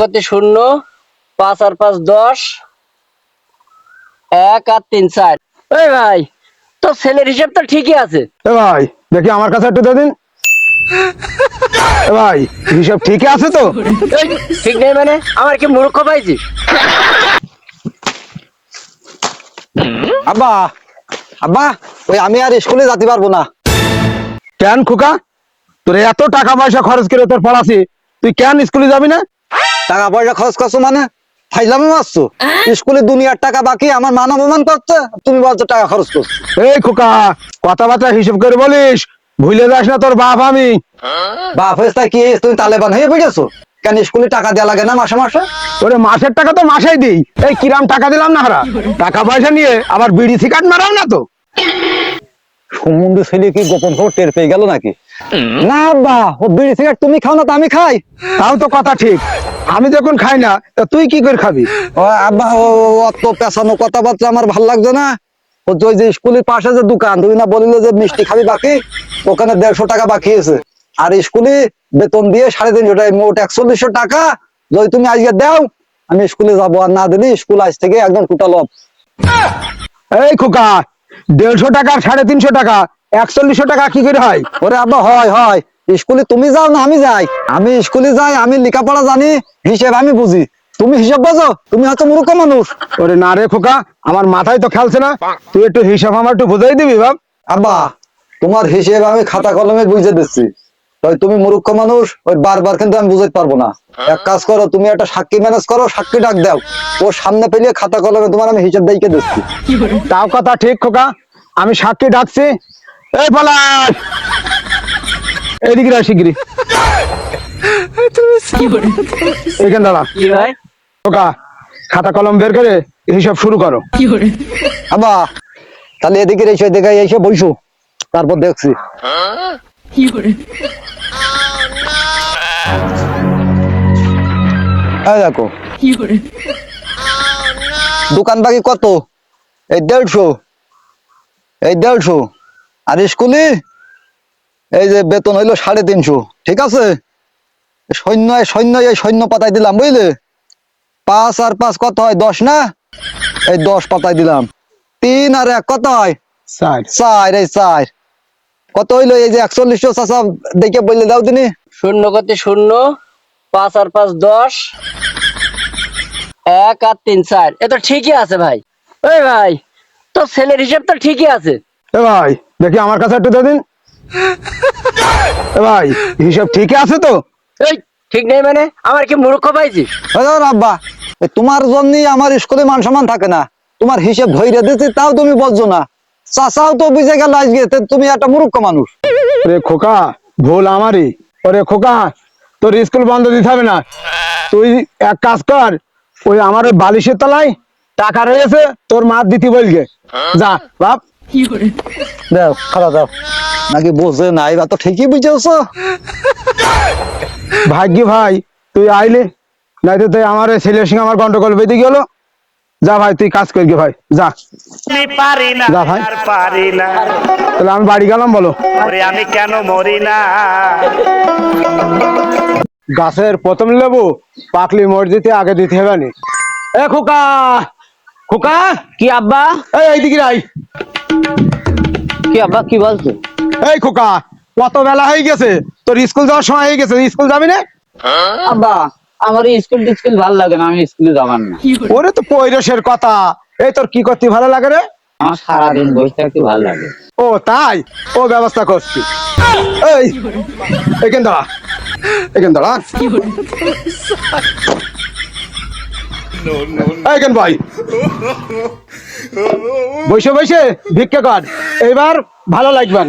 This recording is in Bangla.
গতি শূন্য পাঁচ আর পাঁচ দশ এক আর তিন চার। এই ভাই তোর ছেলের হিসাব তো ঠিকই আছে। এ ভাই দেখি আমার কাছে একটু দিন। ভাই হিসাব ঠিকই আছে তো? ঠিক নেই মানে? আমার কি মূর্খ পাইছি আব্বা আব্বা ওই আমি আর স্কুলে যেতে পারব না। কেন খোকা? তোর এত টাকা পয়সা খরচ করে তোর পড়াছি। তুই কেন স্কুলে যাবি না? টাকা পয়সা খরচ করছ মানে? ফাইলামে মারছো? স্কুলে দুনিয়ার টাকা বাকি আমার মান অপমান করছে? তুমি বলছো টাকা খরচ করছ। এই খোকা কথাবার্তা হিসেব করে বলিস ভুলে যাস না তোর বাপ আমি। বাপ হয়েছে কি তুমি তালেবান হয়ে বুঝেছ কেন স্কুলে টাকা দেওয়া লাগে না মাসে মাসে? ওরে মাসের টাকা তো মাসেই দিই। এই কিরাম টাকা দিলাম না হারা? টাকা পয়সা নিয়ে আবার বিড়ি সিগারেট মারাও না তো? সম্বন্ধ ছেলে কি গোপন খবর টের পেয়ে গেল নাকি? না আব্বা ও বিড়ি সিগারেট তুমি খাও না তো আমি খাই। তাও তো কথা ঠিক। আমি যখন খাই না তা তুই কি করে খাবি? ও আব্বা ও অত পেছানো কথাবার্তা আমার ভালো লাগছে না। ও ওই যে স্কুলের পাশে যে দোকান তুমি না বলিলে যে মিষ্টি খাবি বাকি? ওখানে দেড়শো টাকা বাকি আছে। আর স্কুলে বেতন দিয়ে সাড়ে তিনশো টাকা মোট একচল্লিশশো টাকা যদি তুমি আজকে দাও আমি স্কুলে যাব। আর না দিলি স্কুল আজ থেকে একদম টোটাল অফ এই খোকা দেড়শো টাকা, সাড়ে তিনশো টাকা, একচল্লিশশো টাকা কি করে হয়? ওরে আব্বা, হয় হয়। স্কুলে তুমি যাও না, আমি যাই। আমি স্কুলে যাই, আমি লেখাপড়া জানি, হিসেব আমি বুঝি। তুমি হিসাব বোঝো? তুমি হয়তো মূর্খ মানুষ। ওরে না রে খোকা, আমার মাথায় তো খেলছে না। তুই একটু হিসাব আমার একটু বুঝাই দিবি, বাপ। আব্বা, তোমার হিসেব আমি খাতা কলমে বুঝে দিচ্ছি। তুমি মূর্খ মানুষ ওই বারবার কিন্তু আমি বুঝাইতে পারব না। এক কাজ করো তুমি একটা সাক্ষী ম্যানেজ করো সাক্ষী ডাক দাও। ওর সামনে পেলে খাতা কলমে তোমার আমি হিসেব দিকে দিচ্ছি। তাও কথা ঠিক খোকা? আমি সাক্ষী ডাকছি। এই পলাশ এদিকে রাখ এখানে দাঁড়া। খোকা খাতা কলম বের করে হিসাব শুরু করো। আব্বা তাহলে এদিকে এসে দেখে এসে বইসো। তারপর দেখছি। এই দেখো। দোকান বাকি কত? এই দেড়শো। এই দেড়শো। আর স্কুলে? এই যে বেতন হইল সাড়ে তিনশো। ঠিক আছে? সৈন্য সৈন্য এই সৈন্য পাতায় দিলাম বুঝলে? পাঁচ আর পাঁচ কত হয়? দশ না? এই দশ পাতায় দিলাম। তিন আর এক কত হয়? স্যার চার এই চার। কত হইল? এই যে একচল্লিশশো চাষা দেখে বললে দাও তিনি। শূন্য গতি শূন্য পাঁচ আর পাঁচ দশ এক আর তিন চার। এ তো ঠিকই আছে ভাই। ওই ভাই তোর ছেলের হিসাব তো ঠিকই আছে। এ ভাই দেখি আমার কাছে একটু দিন। এ ভাই হিসাব ঠিকই আছে তো? এই ঠিক নেই মানে? আমার কি মূর্খ পাইছি আব্বা তোমার জন্যই আমার স্কুলে মান সম্মান থাকে না। তোমার হিসেব ধৈর্য দিচ্ছি তাও তুমি বলছো না। চাষাও তো বুঝে গেল আজকে তুমি একটা মূর্খ মানুষ। রে খোকা ভুল আমারই। ওরে খোকা তোর স্কুল বন্ধ দিতে হবে না। তুই এক কাজ কর ওই আমার ওই বালিশের তলায় টাকা রয়েছে তোর মা দিতে বলগে। যা বাপ। দাও খাওয়া দাও। নাকি বোঝে না এবার তো ঠিকই বুঝেছ। ভাগ্যি ভাই তুই আইলে নয়তো তুই আমার ছেলের সঙ্গে আমার গন্ডগোল বেঁধে গেল। যা ভাই তুই কাজ করবি ভাই যা। পারি না যা ভাই। পারি না। তাহলে আমি বাড়ি গেলাম বলো। আমি কেন মরি না? গাছের প্রথম লেবু পাকলি মসজিদে আগে দিতে হবে নি। এ খোকা খোকা। কি আব্বা? এই এইদিকে আই কি আব্বা কি বলছো? এই খোকা কত বেলা হয়ে গেছে? তোর স্কুল যাওয়ার সময় হয়ে গেছে স্কুল যাবি না? আব্বা আমার স্কুল টিস্কুল ভালো লাগে না আমি স্কুলে যাবার না। ওরে তো পৈরসের কথা। এই তোর কি করতে ভালো লাগে রে? আমার সারাদিন বসে থাকতে ভালো লাগে। ও তাই? ও ব্যবস্থা করছি। এই এখান দাঁড়া। এখান দাঁড়া। এইখান ভাই। বসে বসে ভিক্ষা কর। এইবার ভালো লাগবেন।